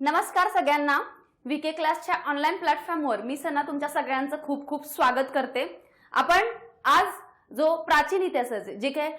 नमस्कार सगळ्यांना. विके क्लासच्या ऑनलाईन प्लॅटफॉर्मवर मी सना तुमच्या सगळ्यांचं खूप खूप स्वागत करते. आपण आज जो प्राचीन इतिहासाचे जे काय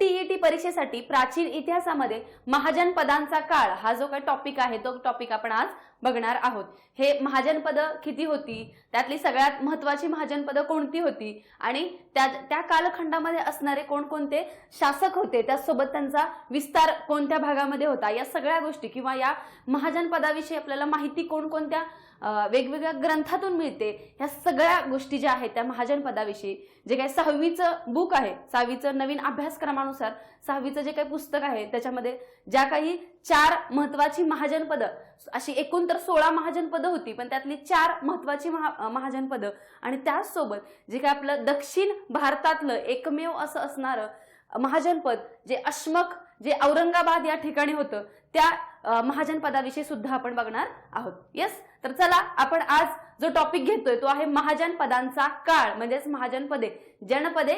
टीईटी परीक्षेसाठी प्राचीन इतिहासामध्ये महाजन पदांचा काळ हा जो काही टॉपिक आहे तो टॉपिक आपण आज बघणार आहोत. हे महाजन पदं किती होती? त्यातली सगळ्यात महत्वाची महाजन पदं कोणती होती? आणि त्या त्या कालखंडामध्ये असणारे कोणकोणते शासक होते? त्यासोबत त्यांचा विस्तार कोणत्या भागामध्ये होता? या सगळ्या गोष्टी किंवा या महाजन पदाविषयी आपल्याला माहिती कोणकोणत्या वेगवेगळ्या ग्रंथातून मिळते. ह्या सगळ्या गोष्टी ज्या आहेत त्या महाजन पदाविषयी जे काही सहावीचं बुक आहे सहावीचं नवीन अभ्यासक्रमानुसार सहावीचं जे काही पुस्तक आहे त्याच्यामध्ये ज्या काही चार महत्वाची महाजनपदं अशी एकूण तर सोळा महाजनपदं होती पण त्यातली चार महत्वाची महा महाजनपदं महाजन आणि त्याचसोबत जे काही आपलं दक्षिण भारतातलं एकमेव असं असणारं महाजनपद जे अश्मक जे औरंगाबाद या ठिकाणी होतं त्या महाजनपदाविषयी महाजन पदाविषयी सुद्धा आपण बघणार आहोत. येस तर चला आपण आज जो टॉपिक घेतोय तो आहे महाजन पदांचा काळ म्हणजेच महाजन पदे जनपदे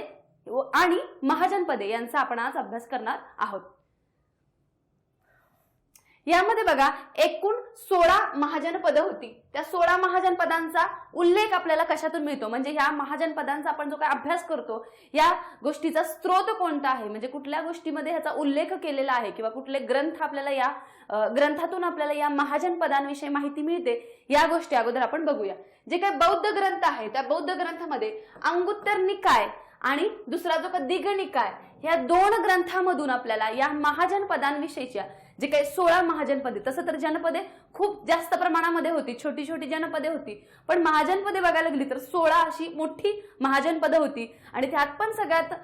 आणि महाजन पदे यांचा आपण आज अभ्यास करणार आहोत. यामध्ये बघा एकूण सोळा महाजन पदं होती. त्या सोळा महाजन पदांचा उल्लेख आपल्याला कशातून मिळतो? म्हणजे ह्या महाजन पदांचा आपण जो काय अभ्यास करतो या गोष्टीचा स्रोत कोणता आहे? म्हणजे कुठल्या गोष्टीमध्ये ह्याचा उल्लेख केलेला आहे? किंवा कुठले ग्रंथ आपल्याला या ग्रंथातून आपल्याला या महाजन पदांविषयी माहिती मिळते? या गोष्टी अगोदर आपण बघूया. जे काही बौद्ध ग्रंथ आहे त्या बौद्ध ग्रंथामध्ये अंगुत्तर निकाय आणि दुसरा जो का दिघ निकाय या दोन ग्रंथामधून आपल्याला या महाजन पदांविषयीच्या जे काही सोळा महाजनपदे तसं तर जनपदे खूप जास्त प्रमाणामध्ये होती छोटी छोटी जनपदे होती. पण महाजनपदे बघायला गेली तर सोळा अशी मोठी महाजनपदं होती. आणि त्यात पण सगळ्यात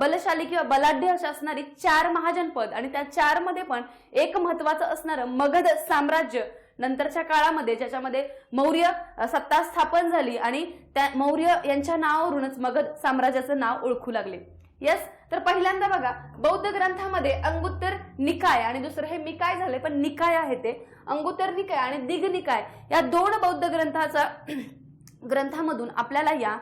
बलशाली किंवा बलाढ्य अशी असणारी चार महाजनपद आणि त्या चारमध्ये पण एक महत्वाचं असणारं मगध साम्राज्य नंतरच्या काळामध्ये ज्याच्यामध्ये मौर्य सत्ता स्थापन झाली आणि त्या मौर्य यांच्या नावावरूनच मगध साम्राज्याचं नाव ओळखू लागले. येस तर पहिल्यांदा बघा बौद्ध ग्रंथामध्ये अंगुत्तर निकाय आणि दुसरं हे मिकाय झाले पण निकाय आहे ते. अंगुत्तर निकाय आणि दिग निकाय या दोन बौद्ध ग्रंथाचा ग्रंथामधून आपल्याला या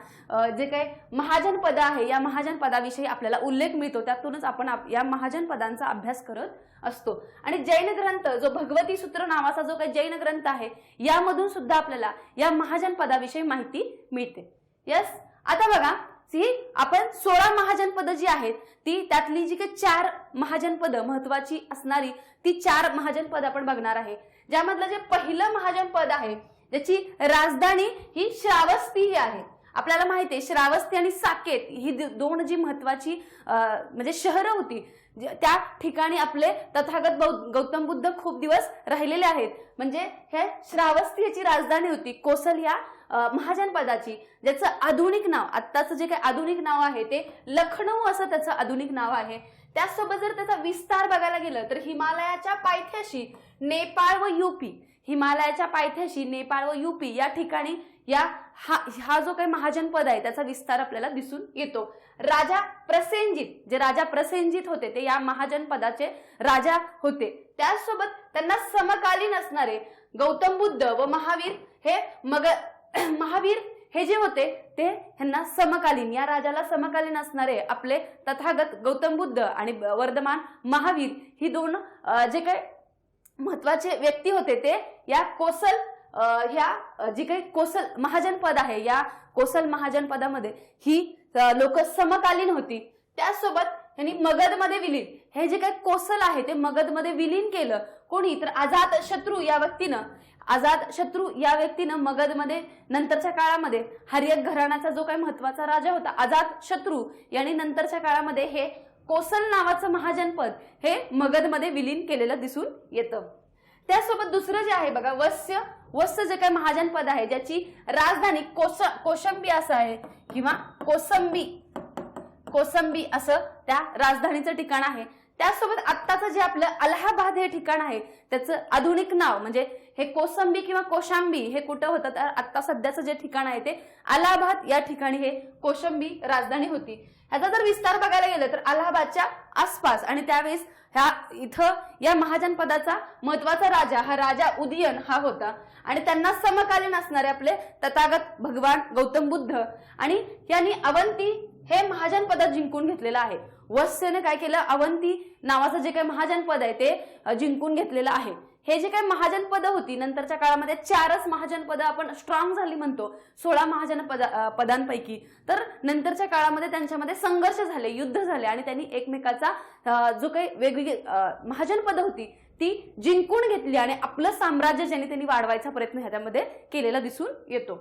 जे काही महाजन पद आहे या महाजन पदाविषयी आपल्याला उल्लेख मिळतो. त्यातूनच आपण या महाजन पदांचा अभ्यास करत असतो. आणि जैन ग्रंथ जो भगवती सूत्र नावाचा जो काही जैन ग्रंथ आहे यामधून सुद्धा आपल्याला या महाजन पदाविषयी माहिती मिळते. यस आता बघा ती आपण सोळा महाजनपद जी आहेत ती त्यातली जी काही चार महाजन पद महत्वाची असणारी ती चार महाजन पद आपण बघणार आहे. ज्यामधलं जे पहिलं महाजन पद आहे ज्याची राजधानी ही श्रावस्ती ही आहे. आपल्याला माहिती आहे श्रावस्ती आणि साकेत ही दोन जी महत्वाची म्हणजे शहरं होती त्या ठिकाणी आपले तथागत बौ- गौतम बुद्ध खूप दिवस राहिलेले आहेत. म्हणजे हे श्रावस्ती याची राजधानी होती. कोसल या महाजनपदाची ज्याचं आधुनिक नाव आत्ताचं जे काही आधुनिक नाव आहे ते लखनऊ असं त्याचं आधुनिक नाव आहे. त्याचसोबत जर त्याचा विस्तार बघायला गेलं तर हिमालयाच्या पायथ्याशी नेपाळ व युपी हिमालयाच्या पायथ्याशी नेपाळ व युपी या ठिकाणी या हा हा जो काही महाजनपद आहे त्याचा विस्तार आपल्याला दिसून येतो. राजा प्रसेनजित जे राजा प्रसेनजित होते ते या महाजनपदाचे राजा होते. त्याचसोबत त्यांना समकालीन असणारे गौतम बुद्ध व महावीर हे मग महावीर हे जे होते ते ह्यांना समकालीन या राजाला समकालीन असणारे आपले तथागत गौतम बुद्ध आणि वर्धमान महावीर ही दोन जे काही महत्त्वाचे व्यक्ती होते ते या कोसल ह्या जी काही कोसल महाजन पद आहे या कोसल महाजन पदामध्ये ही लोक समकालीन होती. त्यासोबत त्यांनी मगधमध्ये विलीन. हे जे काही कोसल आहे ते मगधमध्ये विलीन केलं. कोणी? तर आझाद शत्रू या व्यक्तीनं. आझाद शत्रू या व्यक्तीनं मगधमध्ये नंतरच्या काळामध्ये हरियत घराण्याचा जो काही महत्त्वाचा राजा होता आझाद शत्रू यांनी नंतरच्या काळामध्ये हे कोसल नावाचं महाजनपद हे मगधमध्ये विलीन केलेलं दिसून येतं. त्यासोबत दुसरं जे आहे बघा वस्य वस्य जे काही महाजनपद आहे ज्याची राजधानी कोस कोशंबी असं आहे किंवा कोसंबी कोसंबी असं त्या राजधानीचं ठिकाण आहे. त्यासोबत आत्ताचं जे आपलं अलाहाबाद हे ठिकाण आहे त्याचं आधुनिक नाव म्हणजे हे कोसंबी किंवा कोशांबी हे कुठं होतं? तर आत्ता सध्याचं जे ठिकाण आहे ते अलाहाबाद या ठिकाणी हे कोशंबी राजधानी होती. ह्याचा जर विस्तार बघायला गेलं तर अलाहाबादच्या आसपास आणि त्यावेळेस ह्या इथं या महाजनपदाचा महत्त्वाचा राजा हा राजा उदयन हा होता. आणि त्यांना समकालीन असणारे आपले तथागत भगवान गौतम बुद्ध. आणि यांनी अवंती हे महाजनपदात जिंकून घेतलेलं आहे. वत्स्यनं काय केलं? अवंती नावाचं जे काही महाजनपद आहे ते जिंकून घेतलेलं आहे. हे जे काही महाजनपद होती नंतरच्या काळामध्ये चारच महाजनपद आपण स्ट्रॉंग झाली म्हणतो सोळा महाजन पदांपैकी. तर नंतरच्या काळामध्ये त्यांच्यामध्ये संघर्ष झाले युद्ध झाले आणि त्यांनी एकमेकाचा जो काही वेगवेगळी महाजनपद होती ती जिंकून घेतली आणि आपलं साम्राज्य ज्यांनी त्यांनी वाढवायचा प्रयत्न ह्याच्यामध्ये केलेला दिसून येतो.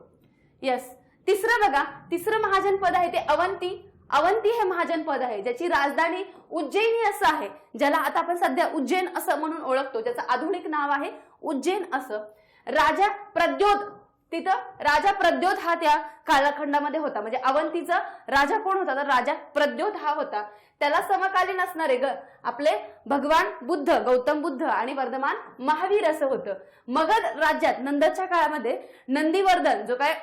येस तिसरं बघा तिसरं महाजनपद आहे ते अवंती. अवंती हे महाजन पद आहे ज्याची राजधानी उज्जैनी असं आहे ज्याला आता आपण सध्या उज्जैन असं म्हणून ओळखतो ज्याचं आधुनिक नाव आहे उज्जैन असं. राजा प्रद्योत तिथं राजा प्रद्योत हा त्या कालखंडामध्ये होता म्हणजे अवंतीचा राजा कोण होता? तर राजा प्रद्योत हा होता. त्याला समकालीन असणारे ग आपले भगवान बुद्ध गौतम बुद्ध आणि वर्धमान महावीर असं होतं. मगध राज्यात नंदरच्या काळामध्ये नंदीवर्धन जो काय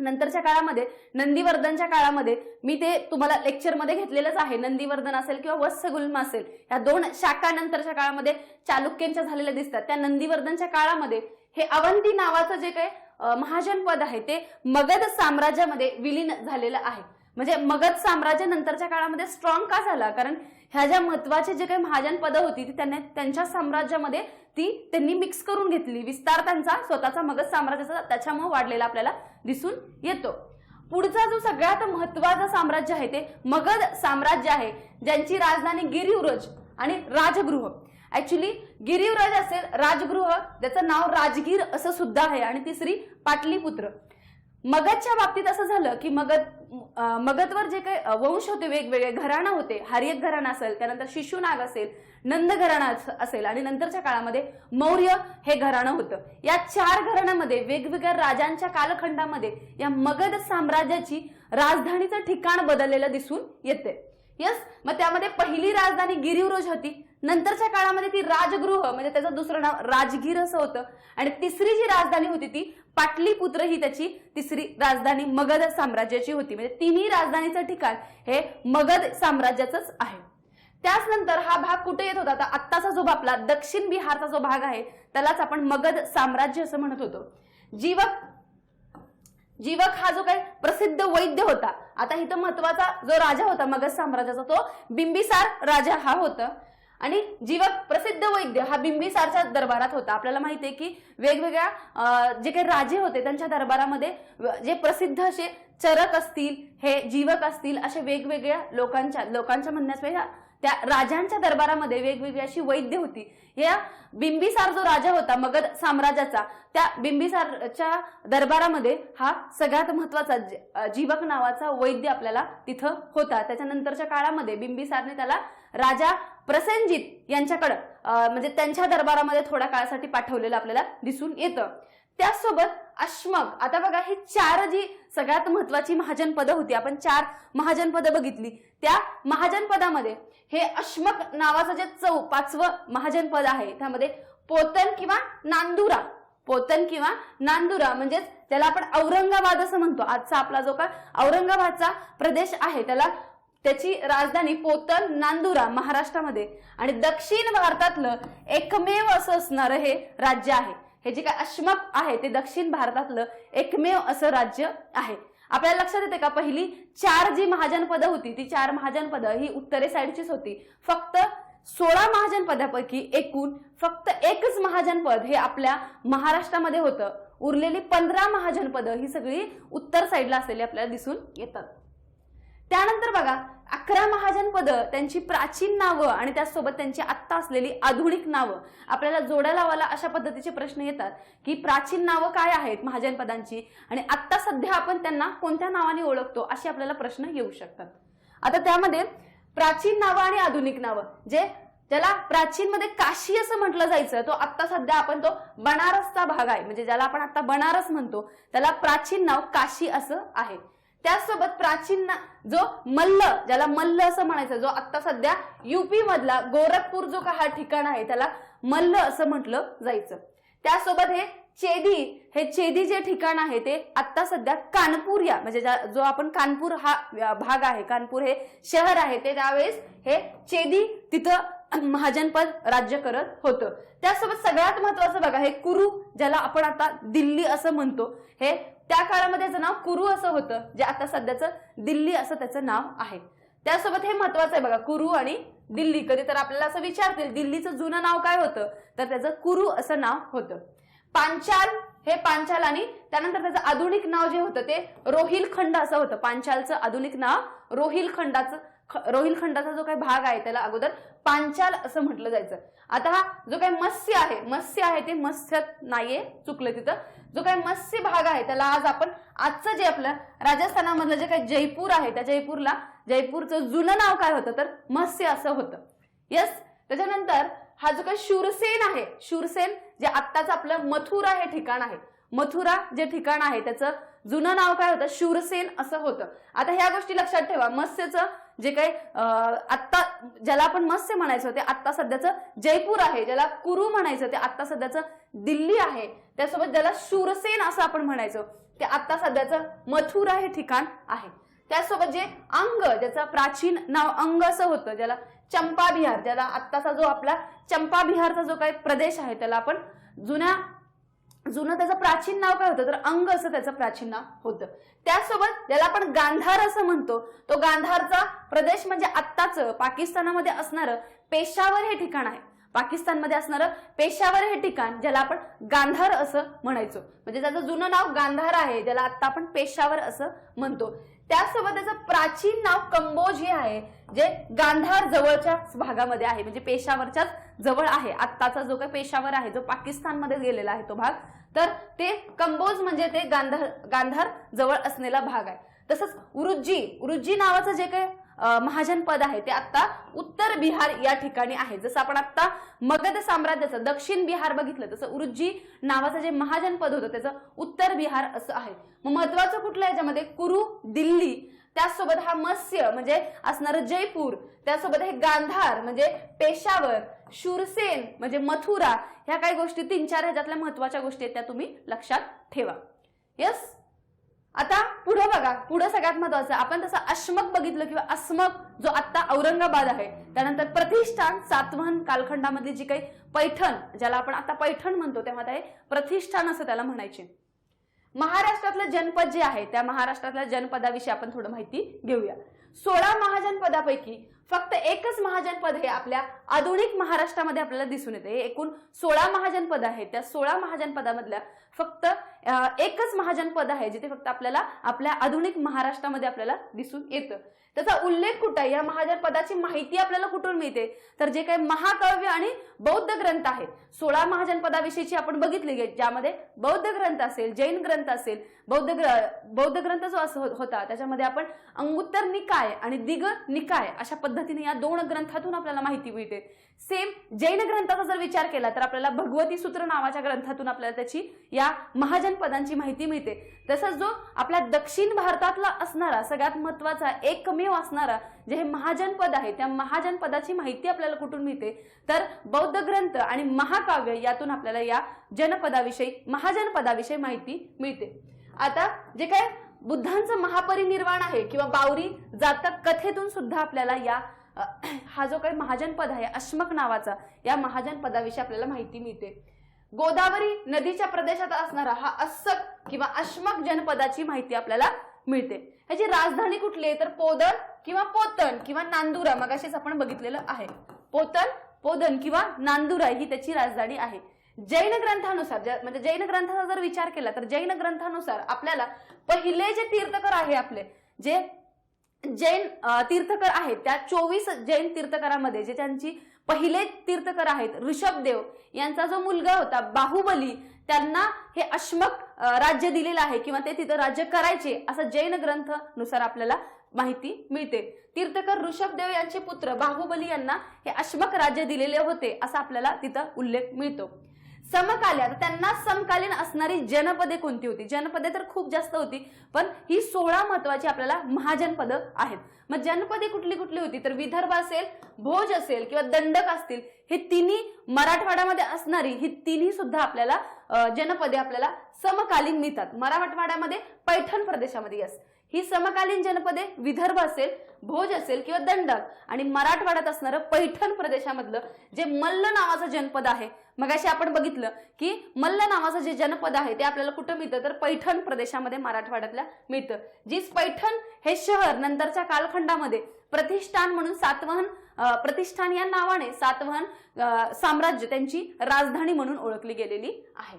नंतरच्या काळामध्ये नंदीवर्धनच्या काळामध्ये मी ते तुम्हाला लेक्चरमध्ये घेतलेलंच आहे. नंदीवर्धन असेल किंवा वत्सगुल्म असेल ह्या दोन शाखा नंतरच्या काळामध्ये चालुक्यांच्या झालेल्या दिसतात. त्या नंदीवर्धनच्या काळामध्ये हे अवंती नावाचं जे काही महाजनपद महाजन पद आहे ते मगध साम्राज्यामध्ये विलीन झालेलं आहे. म्हणजे मगध साम्राज्य नंतरच्या काळामध्ये स्ट्रॉंग का झाला? कारण ह्या ज्या महत्त्वाचे जे काही महाजन पदं होती ती त्यांनी त्यांच्या साम्राज्यामध्ये ती त्यांनी मिक्स करून घेतली. विस्तार त्यांचा स्वतःचा मगध साम्राज्याचा त्याच्यामुळे वाढलेला आपल्याला दिसून येतो. पुढचा जो सगळ्यात महत्त्वाचा साम्राज्य आहे ते मगध साम्राज्य आहे ज्यांची राजधानी गिरिवरज आणि राजगृह. ऍक्च्युली गिरिवराज असेल राजगृह ज्याचं नाव राजगीर असं सुद्धा आहे आणि तिसरी पाटलीपुत्र. मगधच्या बाबतीत असं झालं की मगध मगधवर जे काही वंश होते वेगवेगळे घराणं होते हरियक घराणं असेल त्यानंतर शिशुनाग असेल नंद घराणं असेल आणि नंतरच्या काळामध्ये मौर्य हे घराणं होतं. या चार घराण्यामध्ये वेगवेगळ्या राजांच्या कालखंडामध्ये या मगध साम्राज्याची राजधानीचं ठिकाण बदललेलं दिसून येते यस मग त्यामध्ये पहिली राजधानी गिरिवरोज होती. नंतरच्या काळामध्ये ती राजगृह म्हणजे त्याचं दुसरं नाव राजगीर असं होतं. आणि तिसरी जी राजधानी होती ती पाटलीपुत्र ही त्याची तिसरी राजधानी मगध साम्राज्याची होती. म्हणजे तिन्ही राजधानीचं ठिकाण हे मगध साम्राज्याचंच आहे. त्याच नंतर हा भाग कुठे येत होता? तर आत्ताचा जो आपला दक्षिण बिहारचा जो भाग आहे त्यालाच आपण मगध साम्राज्य असं म्हणत होतो. जीवक जीवक हा जो काही प्रसिद्ध वैद्य होता. आता इथं महत्त्वाचा जो राजा होता मगध साम्राज्याचा तो बिंबिसार राजा हा होता. आणि जीवक प्रसिद्ध वैद्य हा बिंबिसारच्या दरबारात होता. आपल्याला माहिती आहे की वेगवेगळ्या जे काही राजे होते त्यांच्या दरबारामध्ये जे प्रसिद्ध असे चरक असतील हे जीवक असतील असे वेगवेगळ्या लोकांच्या लोकांच्या म्हणण्यापेक्षा त्या राजांच्या दरबारामध्ये वेगवेगळी अशी वैद्य होती. या बिंबिसार जो राजा होता मगध साम्राज्याचा त्या बिंबिसारच्या दरबारामध्ये हा सगळ्यात महत्त्वाचा जीवक नावाचा वैद्य आपल्याला तिथं होता. त्याच्यानंतरच्या काळामध्ये बिंबिसारने त्याला राजा प्रसेनजित यांच्याकडं म्हणजे त्यांच्या दरबारामध्ये थोड्या काळासाठी पाठवलेलं आपल्याला दिसून येतं. त्याचसोबत अश्मक आता बघा ही चार जी सगळ्यात महत्वाची महाजनपद होती. आपण चार महाजनपद बघितली. त्या महाजनपदामध्ये हे अश्मक नावाचं जे चौ पाचवं महाजनपद आहे त्यामध्ये पोतन किंवा नांदुरा. पोतन किंवा नांदुरा म्हणजेच त्याला आपण औरंगाबाद असं म्हणतो. आजचा आपला जो का औरंगाबादचा प्रदेश आहे त्याला त्याची राजधानी पोतन नांदुरा महाराष्ट्रामध्ये. आणि दक्षिण भारतातलं एकमेव असं असणारं हे राज्य आहे. हे जे काय अश्मक आहे ते दक्षिण भारतातलं एकमेव असं राज्य आहे. आपल्याला लक्षात येते का? पहिली चार जी महाजन पदं होती ती चार महाजन पदं ही उत्तरे साईडचीच होती. फक्त सोळा महाजन पदापैकी एकूण फक्त एकच महाजनपद हे आपल्या महाराष्ट्रामध्ये होतं. उरलेली पंधरा महाजनपद ही सगळी उत्तर साईडला असलेली आपल्याला दिसून येतात. त्यानंतर बघा अकरा महाजन पदं त्यांची प्राचीन नावं आणि त्याचसोबत त्यांची आत्ता असलेली आधुनिक नावं. आपल्याला जोड्या लावायला अशा पद्धतीचे प्रश्न येतात की प्राचीन नावं काय आहेत महाजन पदांची? आणि आत्ता सध्या आपण त्यांना कोणत्या नावाने ओळखतो असे आपल्याला प्रश्न येऊ शकतात. आता त्यामध्ये प्राचीन नावं आणि आधुनिक नावं. जे ज्याला प्राचीन मध्ये काशी असं म्हटलं जायचं तो आत्ता सध्या आपण तो बनारसचा भाग आहे. म्हणजे ज्याला आपण आता बनारस म्हणतो त्याला प्राचीन नाव काशी असं आहे. त्याचसोबत प्राचीन जो मल्ल ज्याला मल्ल असं म्हणायचं जो आता सध्या युपी मधला गोरखपूर जो का हा ठिकाण आहे त्याला मल्ल असं म्हटलं जायचं. त्यासोबत हे चेदी हे चेदी जे ठिकाण आहे ते आता सध्या कानपूर या म्हणजे जो आपण कानपूर हा भाग आहे कानपूर हे शहर आहे ते त्यावेळेस हे चेदी तिथं महाजनपद राज्य करत होतं. त्यासोबत सगळ्यात महत्वाचं बघा हे कुरु ज्याला आपण आता दिल्ली असं म्हणतो हे त्या काळामध्ये याचं नाव कुरु असं होतं जे आता सध्याचं दिल्ली असं त्याचं नाव आहे. त्यासोबत हे महत्वाचं आहे बघा कुरु आणि दिल्ली. कधी तर आपल्याला असं विचारतील दिल्लीचं जुनं नाव काय होतं? तर त्याचं कुरू असं नाव होतं. पांचाल हे पांचाल आणि त्यानंतर त्याचं आधुनिक नाव जे होतं ते रोहिलखंड असं होतं. पांचालचं आधुनिक नाव रोहिलखंडाचं रोहिल रोहिलखंडाचा जो काही भाग आहे त्याला अगोदर पांचाल असं म्हटलं जायचं. आता हा जो काही मत्स्य आहे मत्स्य आहे ते मत्स्य नाहीये चुकलं तिथं. जो काही मत्स्य भाग आहे त्याला आज आपण आजचं जे आपलं राजस्थानामधलं जे काही जयपूर आहे त्या जयपूरला जयपूरचं जुनं नाव काय होतं? तर मत्स्य असं होतं. येस त्याच्यानंतर हा जो काही शूरसेन आहे शूरसेन जे आत्ताच आपलं मथुरा हे ठिकाण आहे. मथुरा जे ठिकाण आहे त्याचं जुनं नाव काय होतं? शूरसेन असं होतं. आता ह्या गोष्टी लक्षात ठेवा. मत्स्यचं जे काही आत्ता ज्याला आपण मत्स्य म्हणायचं ते आत्ता सध्याचं जयपूर आहे. ज्याला कुरू म्हणायचं ते आत्ता सध्याचं दिल्ली आहे. त्यासोबत ज्याला शूरसेन असं आपण म्हणायचो ते आत्ता सध्याचं मथुरा हे ठिकाण आहे. त्यासोबत जे अंग ज्याचं प्राचीन नाव अंग असं होतं ज्याला चंपा बिहार ज्याला आत्ताचा जो आपला चंपा बिहारचा जो काही प्रदेश आहे त्याला आपण जुन्या जुनं त्याचं प्राचीन नाव काय होतं? तर अंग असं त्याचं प्राचीन नाव होतं. त्यासोबत ज्याला आपण गांधार असं म्हणतो तो गांधारचा प्रदेश म्हणजे आत्ताच पाकिस्तानामध्ये असणारं पेशावर हे ठिकाण आहे. पाकिस्तानमध्ये असणारं पेशावर हे ठिकाण ज्याला आपण गांधार असं म्हणायचो. म्हणजे त्याचं जुनं नाव गांधार आहे ज्याला आता आपण पेशावर असं म्हणतो. त्यासोबत त्याचं प्राचीन नाव कंबोज हे आहे जे गांधार जवळच्या भागामध्ये आहे. म्हणजे पेशावरच्याच जवळ आहे. आत्ताचा जो काही पेशावर आहे जो पाकिस्तानमध्ये गेलेला आहे तो भाग तर ते कंबोज म्हणजे ते गांधार गांधार जवळ असलेला भाग आहे. तसंच उरुज्जी उरुज्जी नावाचं जे काही महाजनपद आहे. ते आता उत्तर बिहार या ठिकाणी आहे. जसं आपण आता मगध साम्राज्याचं दक्षिण बिहार बघितलं तसं उरुज्जी नावाचं जे महाजनपद होतं त्याचं उत्तर बिहार असं आहे. मग महत्वाचं कुठलं याच्यामध्ये? कुरु दिल्ली. त्याचसोबत हा मत्स्य म्हणजे असणारं जयपूर. त्यासोबत हे गांधार म्हणजे पेशावर. शूरसेन म्हणजे मथुरा. ह्या काही गोष्टी तीन चार ह्याच्यातल्या महत्त्वाच्या गोष्टी आहेत त्या तुम्ही लक्षात ठेवा. येस आता पुढं बघा पुढं सगळ्यात महत्वाचं आपण तसं अश्मक बघितलं किंवा अस्मक जो आत्ता औरंगाबाद आहे त्यानंतर प्रतिष्ठान सातवाहन कालखंडामधली जी काही पैठण ज्याला आपण आता पैठण म्हणतो तेव्हा ते प्रतिष्ठान असं त्याला म्हणायचे. महाराष्ट्रातलं जनपद जे आहे त्या महाराष्ट्रातल्या जनपदाविषयी आपण थोडं माहिती घेऊया. सोळा महाजनपदापैकी फक्त एकच महाजनपद हे आपल्या आधुनिक महाराष्ट्रामध्ये आपल्याला दिसून येते. हे एकूण सोळा महाजनपद आहेत. त्या सोळा महाजनपदामधल्या फक्त एकच महाजनपद आहे जिथे फक्त आपल्याला आपल्या आधुनिक महाराष्ट्रामध्ये आपल्याला दिसून येतं. त्याचा उल्लेख कुठं आहे? या महाजनपदाची माहिती आपल्याला कुठून मिळते? तर जे काही महाकाव्य आणि बौद्ध ग्रंथ आहेत सोळा महाजनपदाविषयीची आपण बघितली गे- ज्यामध्ये बौद्ध ग्रंथ असेल जैन ग्रंथ असेल बौद्ध ग्र बौद्ध ग्रंथ जो असं होता त्याच्यामध्ये आपण अंगुत्तर निकाय आणि दिग निकाय अशा पद्धतीने या दोन ग्रंथातून आपल्याला माहिती मिळते. सेम जैन ग्रंथाचा जर विचार केला तर आपल्याला भगवती सूत्र नावाच्या ग्रंथातून आपल्याला त्याची या महाजनपदांची माहिती मिळते. तसंच जो आपल्या दक्षिण भारतातला असणारा सगळ्यात महत्त्वाचा एकमेव असणारा जे हे महाजनपद आहे त्या महाजनपदाची माहिती आपल्याला कुठून मिळते? तर बौद्ध ग्रंथ आणि महाकाव्य यातून आपल्याला या जनपदाविषयी महाजनपदाविषयी माहिती मिळते. आता जे काय बुद्धांचं महापरिनिर्वाण आहे किंवा बावरी जातक कथेतून सुद्धा आपल्याला या हा जो काही महाजनपद आहे अश्मक नावाचा या महाजनपदाविषयी आपल्याला माहिती मिळते. गोदावरी नदीच्या प्रदेशात असणारा हा अस्सक किंवा अश्मक जनपदाची माहिती आपल्याला मिळते. ह्याची राजधानी कुठली आहे? तर पोदर किंवा पोतन किंवा नांदुरा मगाशीच आपण बघितलेलं आहे. पोतन पोदन किंवा नांदुरा ही त्याची राजधानी आहे. जैन ग्रंथानुसार म्हणजे जैन ग्रंथाचा जर विचार केला तर जैन ग्रंथानुसार आपल्याला पहिले जे तीर्थकर आहे आपले जे जैन तीर्थकर आहेत त्या चोवीस जैन तीर्थकरांमध्ये जे त्यांची पहिले तीर्थकर आहेत ऋषभदेव यांचा जो मुलगा होता बाहुबली त्यांना हे अश्मक राज्य दिलेलं आहे किंवा ते तिथं राज्य करायचे असं जैन ग्रंथनुसार आपल्याला माहिती मिळते. तीर्थकर ऋषभदेव यांचे पुत्र बाहुबली यांना हे अश्मक राज्य दिलेले होते असा आपल्याला तिथं उल्लेख मिळतो. समकालीन आता त्यांना समकालीन असणारी जनपदे कोणती होती? जनपदे तर खूप जास्त होती पण ही सोळा महत्वाची आपल्याला महाजनपद आहेत. मग जनपदे कुठली कुठली होती? तर विदर्भ असेल भोज असेल किंवा दंडक असतील हे तिन्ही मराठवाड्यामध्ये असणारी ही तिन्ही सुद्धा आपल्याला जनपदे आपल्याला समकालीन मिळतात. मराठवाड्यामध्ये पैठण प्रदेशामध्ये यस. ही समकालीन जनपदे विदर्भ असेल भोज असेल किंवा दंडक आणि मराठवाड्यात असणारं पैठण प्रदेशामधलं जे मल्ल नावाचं जनपद आहे मग अशी आपण बघितलं की मल्ल नावाचं जे जनपद आहे ते आपल्याला कुठं मिळतं? तर पैठण प्रदेशामध्ये मराठवाड्यातल्या मिळतं. जीच पैठण हे शहर नंतरच्या कालखंडामध्ये प्रतिष्ठान म्हणून सातवाहन प्रतिष्ठान या नावाने सातवाहन साम्राज्य त्यांची राजधानी म्हणून ओळखली गेलेली आहे.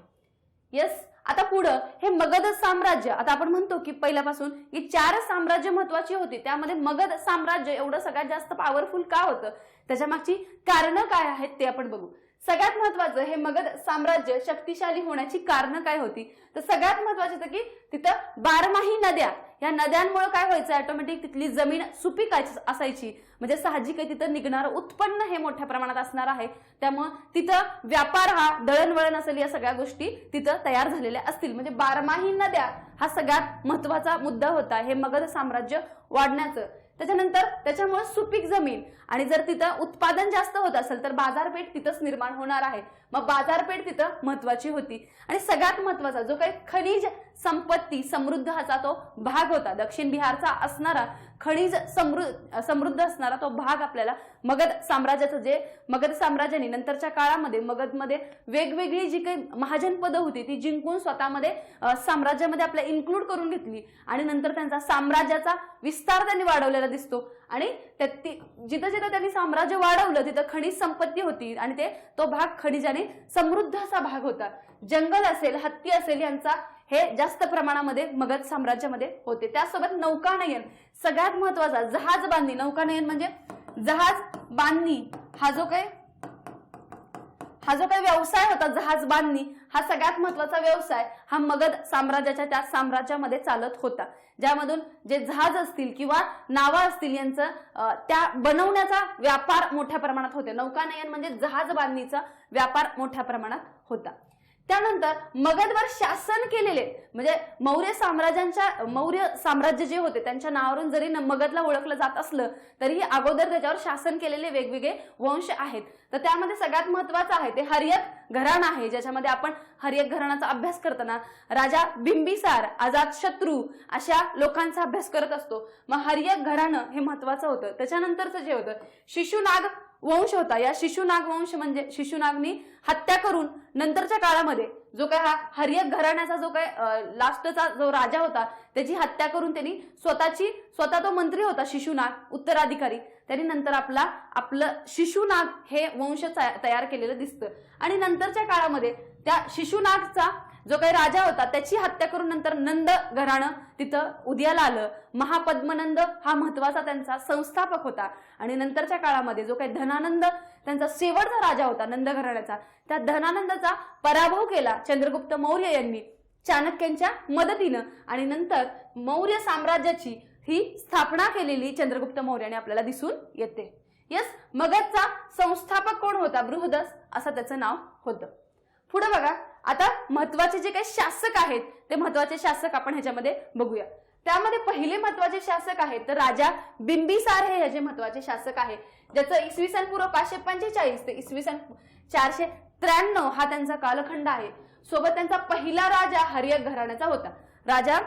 येस आता पुढं हे मगध साम्राज्य आता आपण म्हणतो की पहिल्यापासून ही चार साम्राज्य महत्वाची होती त्यामध्ये मगध साम्राज्य एवढं सगळ्यात जास्त पॉवरफुल का होतं? त्याच्या मागची कारणं काय आहेत ते आपण बघू. सगळ्यात महत्वाचं हे मगध साम्राज्य शक्तिशाली होण्याची कारण काय होती? तर सगळ्यात महत्वाचं होतं की तिथं बारमाही नद्या या नद्यांमुळे काय व्हायचं? ऑटोमॅटिक तिथली जमीन सुपीक असायची. म्हणजे साहजिक आहे तिथं निघणारं उत्पन्न हे मोठ्या प्रमाणात असणार आहे. त्यामुळं तिथं व्यापार हा दळणवळण असेल या सगळ्या गोष्टी तिथं तयार झालेल्या असतील. म्हणजे बारमाही नद्या हा सगळ्यात महत्त्वाचा मुद्दा होता. हे मगध साम्राज्य वाढण्याचं. त्याच्यानंतर त्याच्यामुळे सुपीक जमीन आणि जर तिथं उत्पादन जास्त होत असेल तर बाजारपेठ तिथंच निर्माण होणार आहे. मग बाजारपेठ तिथं महत्वाची होती. आणि सगळ्यात महत्त्वाचा जो काही खनिज संपत्ती समृद्ध असा तो भाग होता दक्षिण बिहारचा असणारा खनिज समृद्ध समृद्ध असणारा तो भाग आपल्याला मगध साम्राज्याचं जे मगध साम्राज्याने नंतरच्या काळामध्ये मगधमध्ये वेगवेगळी जी काही महाजन पदं होती ती जिंकून स्वतःमध्ये साम्राज्यामध्ये आपल्या इन्क्लूड करून घेतली. आणि नंतर त्यांचा साम्राज्याचा विस्तार त्यांनी वाढवलेला दिसतो. आणि त्या- ती- जिथं जिथं त्यांनी साम्राज्य वाढवलं तिथं खनिज संपत्ती होती आणि ते तो भाग खनिजाने समृद्ध असा भाग होता. जंगल असेल हत्ती असेल यांचा हे जास्त प्रमाणामध्ये मगध साम्राज्यामध्ये होते. त्यासोबत नौकानयन सगळ्यात महत्त्वाचा जहाज बांधणी नौकानयन म्हणजे जहाज बांधणी हा जो काही हा जो काही व्यवसाय होता जहाज बांधणी हा सगळ्यात महत्त्वाचा व्यवसाय हा मगध साम्राज्याच्या त्या साम्राज्यामध्ये चालत होता. ज्यामधून जे जहाज असतील किंवा नावा असतील यांचं त्या बनवण्याचा व्यापार मोठ्या प्रमाणात होते नौकानयन म्हणजे जहाज बांधणीचा व्यापार मोठ्या प्रमाणात होता. त्यानंतर मगधवर शासन केलेले म्हणजे मौर्य साम्राज्यांच्या मौर्य साम्राज्य जे होते त्यांच्या नावावरून जरी मगधला ओळखलं जात असलं तरीही अगोदर त्याच्यावर शासन केलेले वेगवेगळे वंश आहेत. तर त्यामध्ये सगळ्यात महत्वाचं आहे ते हरियक घराणा आहे ज्याच्यामध्ये आपण हरियक घराण्याचा अभ्यास करताना राजा बिंबिसार आजाद शत्रू अशा लोकांचा अभ्यास करत असतो. मग हरियक घराणं हे महत्वाचं होतं. त्याच्यानंतरचं जे होतं शिशुनाग वंश होता. या शिशुनाग वंश म्हणजे शिशुनागनी हत्या करून नंतरच्या काळामध्ये जो काय हा हरियक घराण्याचा जो काय लास्टचा जो राजा होता त्याची हत्या करून त्यांनी स्वतःची स्वतः तो मंत्री होता शिशुनाग उत्तराधिकारी. त्यांनी नंतर आपला आपलं शिशुनाग हे वंश तया- तयार केलेलं दिसतं. आणि नंतरच्या काळामध्ये त्या शिशुनागचा जो काही राजा होता त्याची हत्या करून नंतर नंद घराणं तिथं उदयाला आलं. महापद्मनंद हा महत्त्वाचा त्यांचा संस्थापक होता. आणि नंतरच्या काळामध्ये जो काही धनानंद त्यांचा शेवटचा राजा होता नंद घराण्याचा त्या धनानंदाचा पराभव केला चंद्रगुप्त मौर्य यांनी चाणक्यांच्या मदतीनं. आणि नंतर मौर्य साम्राज्याची ही स्थापना केलेली चंद्रगुप्त मौर्याने आपल्याला दिसून येते. यस मगधचा संस्थापक कोण होता? बृहदस असं त्याचं नाव होतं. पुढे बघा. आता महत्त्वाचे जे काही शासक आहेत ते महत्त्वाचे शासक आपण ह्याच्यामध्ये बघूया. त्यामध्ये पहिले महत्त्वाचे शासक आहेत तर राजा बिंबिसार हे ह्याचे महत्त्वाचे शासक आहे. ज्याचं इसवी सन पूर्व पाचशे पंचेचाळीस ते इसवी सन चारशे त्र्याण्णव हा त्यांचा कालखंड आहे. सोबत त्यांचा पहिला राजा हरियक घराण्याचा होता. राजा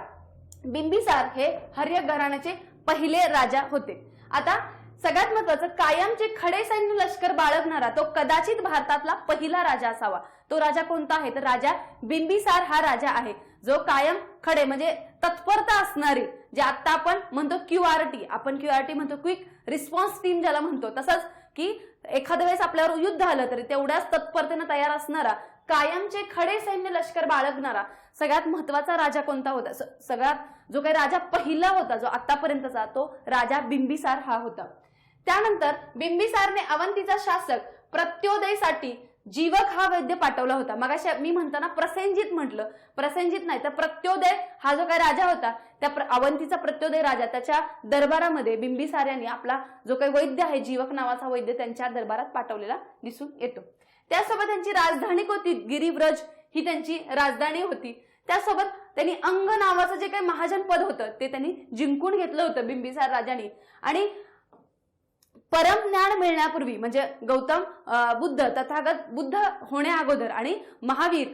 बिंबिसार हे हरियक घराण्याचे पहिले राजा होते. आता सगळ्यात महत्वाचं कायमचे खडे सैन्य लष्कर बाळगणारा तो कदाचित भारतातला पहिला राजा असावा. तो राजा कोणता आहे? तर राजा बिंबिसार हा राजा आहे. जो कायम खडे म्हणजे तत्परता असणारी जे आता आपण म्हणतो क्यू आर टी आपण क्यू आर टी म्हणतो क्विक रिस्पॉन्स टीम ज्याला म्हणतो. तसंच की एखाद्या वेळेस आपल्यावर युद्ध आलं तरी तेवढ्याच तत्परतेनं तयार असणारा कायमचे खडे सैन्य लष्कर बाळगणारा सगळ्यात महत्त्वाचा राजा कोणता होता? सगळ्यात जो काही राजा पहिला होता जो आतापर्यंतचा तो राजा बिंबिसार हा होता. त्यानंतर बिंबिसारने अवंतीचा शासक प्रत्योदयसाठी जीवक हा वैद्य पाठवला होता. मग मी म्हणताना प्रसेनजित म्हटलं. प्रसेनजित नाही तर प्रत्योदय हा जो काही राजा होता त्या प्र- अवंतीचा प्रत्योदय राजा त्याच्या दरबारामध्ये बिंबिसार यांनी आपला जो काही वैद्य आहे जीवक नावाचा वैद्य त्यांच्या दरबारात पाठवलेला दिसून येतो. त्यासोबत त्यांची राजधानी होती गिरिव्रज ही त्यांची राजधानी होती. त्यासोबत त्यांनी अंग नावाचं जे काही महाजन पद होतं ते त्यांनी जिंकून घेतलं होतं बिंबिसार राजांनी. आणि परमज्ञान मिळण्यापूर्वी म्हणजे गौतम बुद्ध तथागत बुद्ध होण्या अगोदर आणि महावीर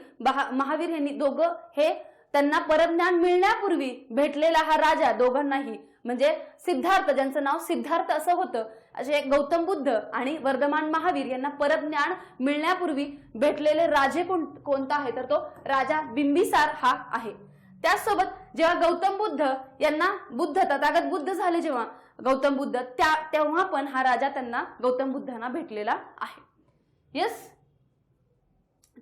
महावीर यांनी दोघं हे त्यांना परमज्ञान मिळण्यापूर्वी भेटलेला हा राजा दोघांनाही. म्हणजे सिद्धार्थ ज्यांचं नाव सिद्धार्थ असं होतं असे गौतम बुद्ध आणि वर्धमान महावीर यांना परमज्ञान मिळण्यापूर्वी भेटलेले राजे कोण कोणता आहे? तर तो राजा बिंबिसार हा आहे. त्याचसोबत जेव्हा गौतम बुद्ध यांना बुद्ध तथागत बुद्ध झाले जेव्हा गौतम बुद्ध त्या तेव्हा पण हा राजा त्यांना गौतम बुद्धांना भेटलेला आहे. येस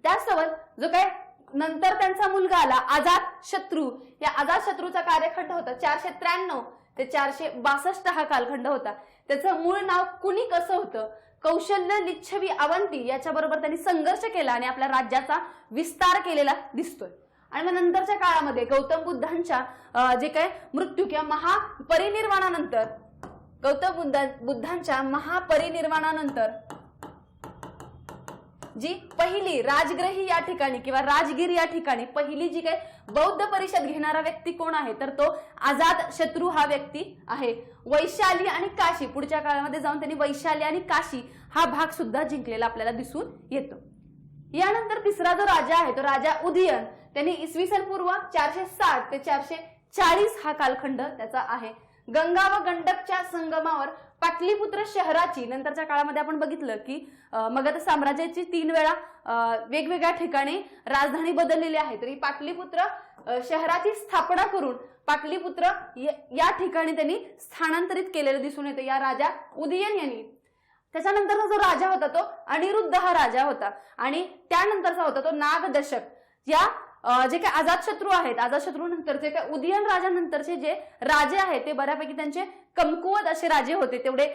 त्याचसोबत जो काय नंतर त्यांचा मुलगा आला आझाद शत्रू या आझाद शत्रूचा कार्यखंड होता चारशे त्र्याण्णव ते चारशे बासष्ट हा कालखंड होता. त्याचं मूळ नाव कुणी कसं होतं? कौशल्य लिच्छवी अवंती याच्याबरोबर त्यांनी संघर्ष केला आणि आपल्या राज्याचा विस्तार केलेला दिसतोय. आणि मग नंतरच्या काळामध्ये गौतम बुद्धांच्या जे काय मृत्यू किंवा महापरिनिर्वाणानंतर गौतम बुद्धांच्या महापरिनिर्वाणानंतर जी पहिली राजग्रही या ठिकाणी किंवा राजगीर या ठिकाणी पहिली जी काही बौद्ध परिषद घेणारा व्यक्ती कोण आहे? तर तो आझाद शत्रू हा व्यक्ती आहे. वैशाली आणि काशी पुढच्या काळामध्ये जाऊन त्यांनी वैशाली आणि काशी हा भाग सुद्धा जिंकलेला आपल्याला दिसून येतो. यानंतर तिसरा जो राजा आहे तो राजा उदयन. त्यांनी इसवी सन पूर्व चारशे साठ ते चारशे चाळीस हा कालखंड त्याचा आहे. गंगा व गंडकच्या संगमावर पाटलीपुत्र शहराची नंतरच्या काळामध्ये आपण बघितलं की मगध साम्राज्याची तीन वेळा अं, वेगवेगळ्या ठिकाणी राजधानी बदललेली आहे. तरी पाटलीपुत्र शहराची स्थापना करून पाटलीपुत्र या ठिकाणी त्यांनी स्थानांतरित केलेलं दिसून येतं. या राजा उदयन यांनी. त्याच्यानंतरचा जो राजा होता तो अनिरुद्ध हा राजा होता. आणि त्यानंतरचा होता तो नागदशक. या जे काही आजाद शत्रू आहेत आजाद शत्रूनंतरचे काय उदयन राजानंतरचे जे राजे आहेत ते बऱ्यापैकी त्यांचे कमकुवत असे राजे होते. तेवढे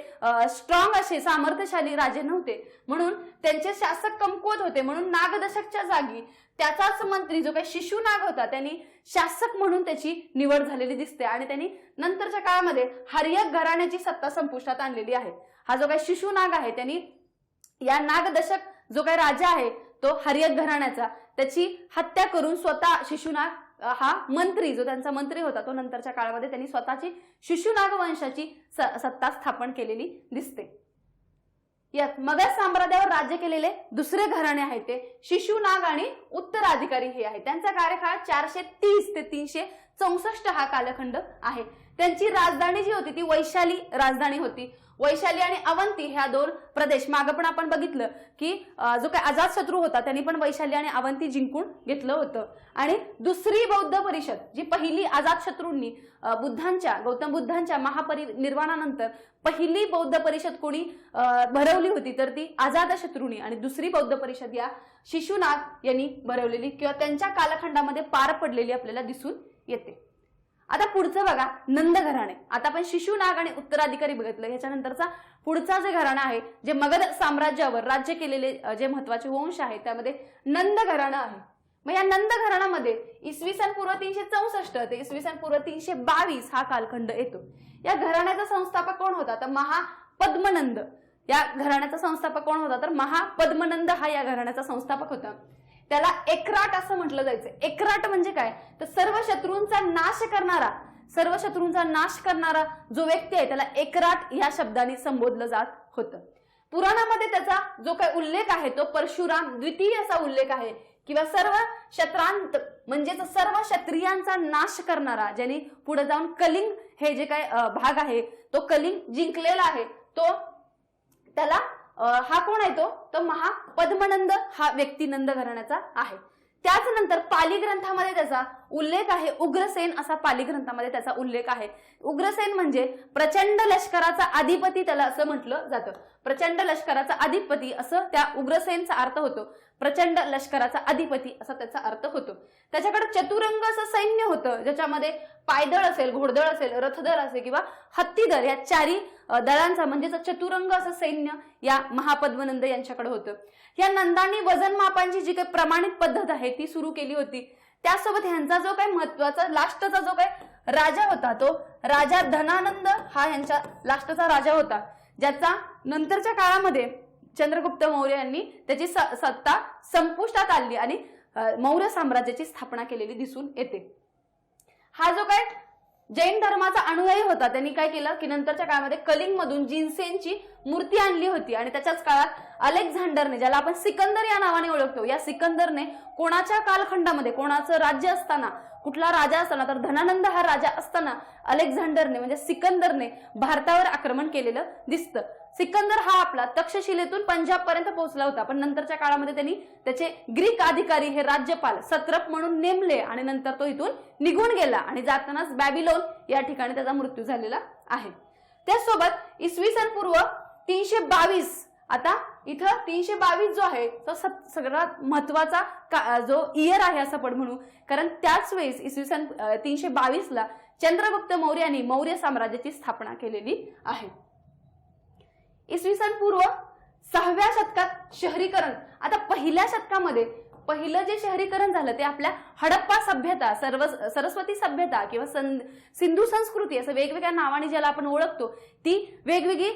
स्ट्रॉंग असे सामर्थ्यशाली राजे नव्हते. म्हणून त्यांचे शासक कमकुवत होते. म्हणून नागदशकच्या जागी त्याचाच मंत्री जो काही शिशुनाग होता त्यांनी शासक म्हणून त्याची निवड झालेली दिसते. आणि त्यांनी नंतरच्या काळामध्ये हरियक घराण्याची सत्ता संपुष्टात आणलेली आहे. हा जो काही शिशुनाग आहे त्यांनी या नागदशक जो काही राजा आहे तो हरियत घराण्याचा त्याची हत्या करून स्वतः शिशुनाग हा मंत्री जो त्यांचा मंत्री होता तो नंतरच्या काळामध्ये त्यांनी स्वतःची शिशुनाग वंशाची स- सत्ता स्थापन केलेली दिसते. यात मगध साम्राज्यावर राज्य केलेले दुसरे घराणे आहेत ते शिशुनाग आणि उत्तराधिकारी हे आहे त्यांचा कार्यकाळ चारशे तीस ते तीनशे चौसष्ट हा कालखंड आहे. त्यांची राजधानी जी होती ती वैशाली राजधानी होती. वैशाली आणि अवंती ह्या दोन प्रदेश. मागं पण आपण बघितलं की जो काही आझाद शत्रू होता त्यांनी पण वैशाली आणि अवंती जिंकून घेतलं होतं. आणि दुसरी बौद्ध परिषद जी पहिली आझाद शत्रूंनी बुद्धांच्या गौतम बुद्धांच्या महापरिनिर्वाणानंतर पहिली बौद्ध परिषद कोणी भरवली होती तर ती आझाद शत्रूंनी आणि दुसरी बौद्ध परिषद या शिशुनाथ यांनी भरवलेली किंवा त्यांच्या कालखंडामध्ये पार पडलेली आपल्याला दिसून येते. आता पुढचं बघा नंद घराणे आता आपण शिशुनाग आणि उत्तराधिकारी बघितलं. ह्याच्यानंतरचा पुढचा जे घराणं आहे जे मगध साम्राज्यावर राज्य केलेले जे महत्त्वाचे वंश आहेत त्यामध्ये नंद घराणं आहे. मग या नंद घराण्यामध्ये इसवी सन पूर्व तीनशे चौसष्ट ते इसवी सन पूर्व तीनशे बावीस हा कालखंड येतो. या घराण्याचा संस्थापक कोण होता? तर महापद्मनंद या घराण्याचा संस्थापक कोण होता? तर महापद्मनंद हा या घराण्याचा संस्थापक होता. त्याला एकराट असं म्हटलं जायचं. एकराट म्हणजे काय? तर सर्व शत्रूंचा नाश करणारा सर्व शत्रूंचा नाश करणारा जो व्यक्ती आहे त्याला एकराट या शब्दाने संबोधलं जात होतं. पुराणामध्ये त्याचा जो काही उल्लेख आहे तो परशुराम द्वितीय असा उल्लेख आहे किंवा सर्व शत्रांत म्हणजेच सर्व क्षत्रियांचा नाश करणारा ज्याने पुढे जाऊन कलिंग हे जे काय भाग आहे तो कलिंग जिंकलेला आहे तो त्याला हा कोण आहे तो? तर महा पद्मनंद हा व्यक्ती नंद घराण्याचा आहे. त्याच नंतर पाली ग्रंथामध्ये त्याचा उल्लेख आहे. उग्रसेन असा पाली ग्रंथामध्ये त्याचा उल्लेख आहे. उग्रसेन म्हणजे प्रचंड लष्कराचा अधिपती त्याला असं म्हटलं जातं. प्रचंड लष्कराचा अधिपती असं त्या उग्रसेनचा अर्थ होतो. प्रचंड लष्कराचा अधिपती असा त्याचा अर्थ होतो. त्याच्याकडे चतुरंग असं सैन्य होतं ज्याच्यामध्ये पायदळ असेल घोडदळ असेल रथदळ असेल किंवा हत्तीदळ या चारी दळांचा म्हणजेच चतुरंग असं सैन्य या महापद्मनंद यांच्याकडे होतं. या नंदांनी वजन मापांची जी काही प्रमाणित पद्धत आहे ती सुरू केली होती. त्यासोबत ह्यांचा जो काही महत्त्वाचा लास्टचा जो काही राजा होता तो राजा धनानंद हा ह्यांच्या लास्टचा राजा होता ज्याचा नंतरच्या काळामध्ये चंद्रगुप्त मौर्य यांनी त्याची स- सत्ता संपुष्टात आणली आणि मौर्य साम्राज्याची स्थापना केलेली दिसून येते. हा जो काय जैन धर्माचा अनुयायी होता त्यांनी काय केलं? की नंतरच्या काळामध्ये कलिंग मधून जिन्सेनची मूर्ती आणली होती आणि त्याच्याच काळात अलेक्झांडरने ज्याला आपण सिकंदर या नावाने ओळखतो या सिकंदरने कोणाच्या कालखंडामध्ये कोणाचं राज्य असताना कुठला राजा असताना तर धनानंद हा राजा असताना अलेक्झांडरने म्हणजे सिकंदरने भारतावर आक्रमण केलेलं दिसतं. सिकंदर हा आपला तक्षशिलेतून पंजाब पर्यंत पोहोचला होता. पण नंतरच्या काळामध्ये त्यांनी त्याचे ग्रीक अधिकारी हे राज्यपाल सत्रप म्हणून नेमले आणि नंतर तो इथून निघून गेला आणि जातानाच बॅबिलोन या ठिकाणी त्याचा मृत्यू झालेला आहे. त्याचसोबत इसवी सन पूर्व तीनशे बावीस आता इथं तीनशे बावीस जो आहे तो सगळ्यात महत्त्वाचा का- जो इयर आहे असं आपण म्हणू. कारण त्याच वेळेस इसवी सन तीनशे बावीस ला चंद्रगुप्त मौर्याने मौर्य साम्राज्याची स्थापना केलेली आहे. इसवी सन पूर्व सहाव्या शतकात शहरीकरण. आता पहिल्या शतकामध्ये पहिलं जे शहरीकरण झालं ते आपल्या हडप्पा सभ्यता सर्व सरस्वती सभ्यता किंवा सं सिंधू संस्कृती असं वेगवेगळ्या नावाने ज्याला आपण ओळखतो ती वेगवेगळी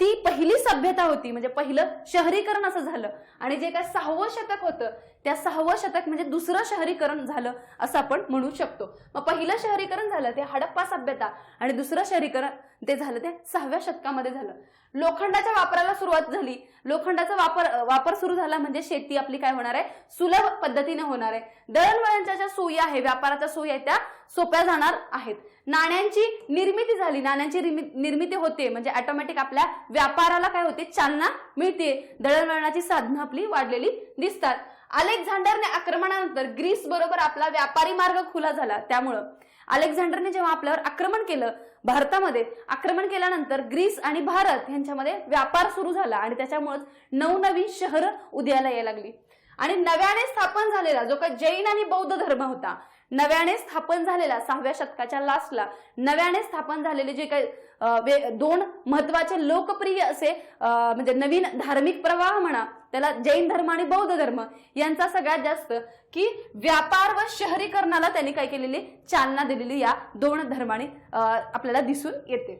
ती पहिली सभ्यता होती. म्हणजे पहिलं शहरीकरण असं झालं. आणि जे काय सहावं शतक होतं त्या सहावं शतक म्हणजे दुसरं शहरीकरण झालं असं आपण म्हणू शकतो. मग पहिलं शहरीकरण झालं ते हडप्पा सभ्यता आणि दुसरं शहरीकरण ते झालं ते सहाव्या शतकामध्ये झालं. लोखंडाच्या वापराला सुरुवात झाली. लोखंडाचा वापर वापर सुरू झाला म्हणजे शेती आपली काय होणार आहे? सुलभ पद्धतीने होणार आहे. दळणवळणच्या ज्या सोयी आहे व्यापाराच्या सोयी आहेत त्या सोप्या जाणार आहेत. नाण्यांची निर्मिती झाली. नाण्यांची निर्मिती होते. म्हणजे ऑटोमॅटिक आपल्या व्यापाराला काय होते? चालना मिळते. दळणवळणाची साधनं आपली वाढलेली दिसतात. अलेक्झांडरने आक्रमणानंतर ग्रीस बरोबर आपला व्यापारी मार्ग खुला झाला. त्यामुळं अलेक्झांडरने जेव्हा आपल्यावर आक्रमण केलं भारतामध्ये आक्रमण केल्यानंतर ग्रीस आणि भारत यांच्यामध्ये व्यापार सुरू झाला आणि त्याच्यामुळेच नवनवीन शहर उदयाला यायला लागली. आणि नव्याने स्थापन झालेला जो का जैन आणि बौद्ध धर्म होता नव्याने स्थापन झालेला सहाव्या शतकाच्या लास्टला नव्याने स्थापन झालेले जे काही वे- दोन महत्त्वाचे लोकप्रिय असे म्हणजे नवीन धार्मिक प्रवाह म्हणा त्याला जैन धर्म आणि बौद्ध धर्म यांचा सगळ्यात जास्त की व्यापार व शहरीकरणाला त्यांनी काय केलेली? चालना दिलेली या दोन धर्माने आपल्याला दिसून येते.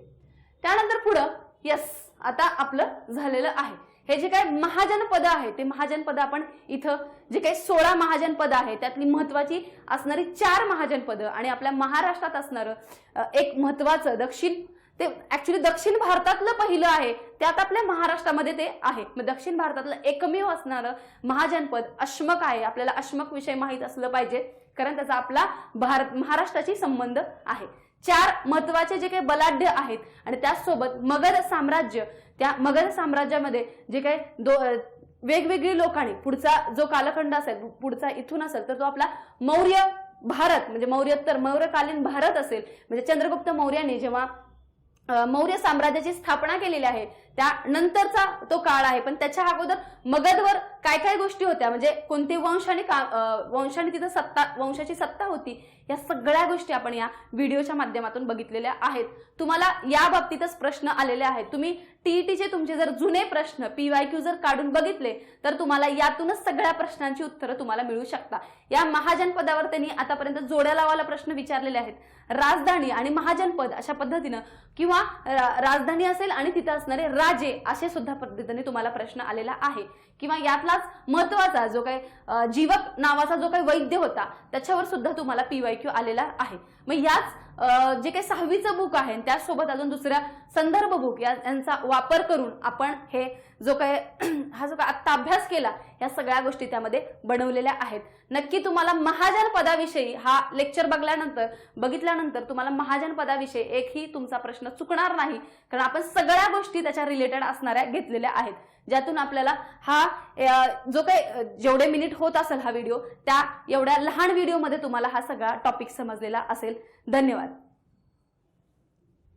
त्यानंतर पुढं यस आता आपलं झालेलं आहे. हे जे काय महाजनपद आहे ते महाजनपद आपण इथं जे काही सोळा महाजनपद आहे त्यातली महत्वाची असणारी चार महाजनपद आणि आपल्या महाराष्ट्रात असणारं एक महत्वाचं दक्षिण ते ऍक्च्युली दक्षिण भारतातलं पहिलं आहे. त्यात आपल्या महाराष्ट्रामध्ये ते आहे. मग दक्षिण भारतातलं एकमेव असणारं महाजनपद अश्मक आहे. आपल्याला अश्मक विषय माहीत असलं पाहिजे. कारण त्याचा आपला भारत महाराष्ट्राशी संबंध आहे. चार महत्त्वाचे जे काही बलाढ्य आहेत आणि त्याचसोबत मगध साम्राज्य त्या मगध साम्राज्यामध्ये जे काही दो वेगवेगळी लोकांनी पुढचा जो कालखंड असेल पुढचा इथून असेल तर तो आपला मौर्य भारत म्हणजे मौर्योत्तर मौर्यकालीन भारत असेल. म्हणजे चंद्रगुप्त मौर्याने जेव्हा मौर्य साम्राज्याची स्थापना केलेली आहे. त्या नंतरचा तो काळ आहे. पण त्याच्या अगोदर मगधवर काय काय गोष्टी होत्या? म्हणजे कोणते वंश का वंशाने तिथं सत्ता वंशाची सत्ता होती? या सगळ्या गोष्टी आपण या व्हिडिओच्या माध्यमातून बघितलेल्या आहेत. तुम्हाला या बाबतीतच प्रश्न आलेले आहेत. तुम्ही टीईटीचे तुमचे जर जुने प्रश्न पीवाय क्यू जर काढून बघितले तर तुम्हाला यातूनच सगळ्या प्रश्नांची उत्तरं तुम्हाला मिळू शकता. या महाजनपदावर त्यांनी आतापर्यंत जोड्या लावायला प्रश्न विचारलेले आहेत. राजधानी आणि महाजनपद अशा पद्धतीनं किंवा रा- राजधानी असेल आणि तिथं असणारे राजे असे सुद्धा पद्धतीने तुम्हाला प्रश्न आलेला आहे. किंवा यातलाच महत्त्वाचा जो काही जीवक नावाचा जो काही वैद्य होता त्याच्यावर सुद्धा तुम्हाला पीवाय क्यू आलेला आहे. मग याच जे काही सहावीचं बुक आहे त्याचसोबत अजून दुसऱ्या संदर्भ बुक या यांचा वापर करून आपण हे जो काय हा जो काय आत्ता अभ्यास केला या सगळ्या गोष्टी त्यामध्ये बनवलेल्या आहेत. नक्की तुम्हाला महाजन पदाविषयी हा लेक्चर बघल्यानंतर बघितल्यानंतर तुम्हाला महाजन पदाविषयी एकही तुमचा प्रश्न चुकणार नाही. कारण आपण सगळ्या गोष्टी त्याच्या रिलेटेड असणाऱ्या घेतलेल्या आहेत. ज्यातून आपल्याला हा जो काही जेवढे मिनिट होत असेल हा व्हिडिओ त्या एवढ्या लहान व्हिडिओमध्ये तुम्हाला हा सगळा टॉपिक समजलेला असेल. धन्यवाद.